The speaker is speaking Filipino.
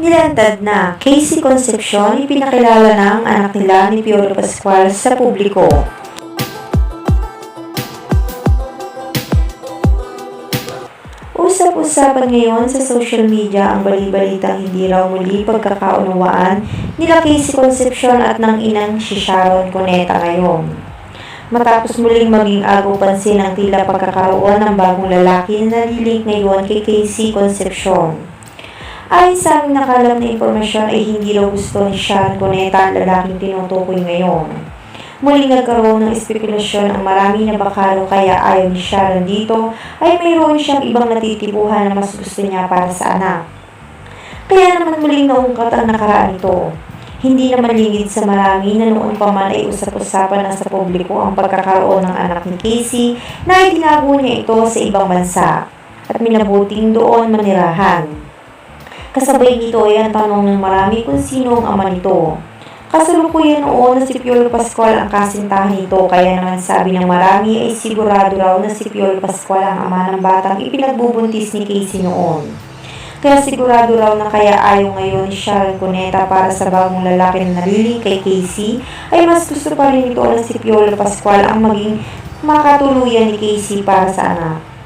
Nilantad na Casey Concepcion ipinakilala ng anak nila ni Piolo Pascual sa publiko. Usap-usapan ngayon sa social media ang bali-balitang hindi raw muli pagkakaunawaan nila Casey Concepcion at ng inang si Sharon Cuneta ngayon. Matapos muling maging agaw pansin ang tila pagkakaroon ng bagong lalaki na nalilink ngayon kay Casey Concepcion. Ayon sa aming nakalam na impormasyon ay hindi raw gusto ni Sharon Cuneta ang lalaking tinutukoy ngayon. Muling nagkaroon ng espekulasyon ang marami na baka raw kaya ayaw ni Sharon dito ay mayroon siyang ibang natitibuhan na mas gusto niya para sa anak. Kaya naman muling naungkat ang nakaraan ito. Hindi naman lingid sa marami na noon pa man ay usap-usapan na sa publiko ang pagkakaroon ng anak ni Casey na itinago niya ito sa ibang bansa at minabuting doon manirahan. Kasabay nito ay ang tanong ng marami kung sino ang ama nito. Kasalukuyan noon na si Piolo Pascual ang kasintahan nito kaya naman sabi ng marami ay sigurado raw na si Piolo Pascual ang ama ng batang ipinagbubuntis ni Casey noon. Kaya sigurado raw na kaya ayaw ngayon ni Sharon Cuneta para sa bagong lalaki na naliling kay Casey ay mas gusto pa rin ito na si Piolo Pascual ang maging makatuluyan ni Casey para sa anak.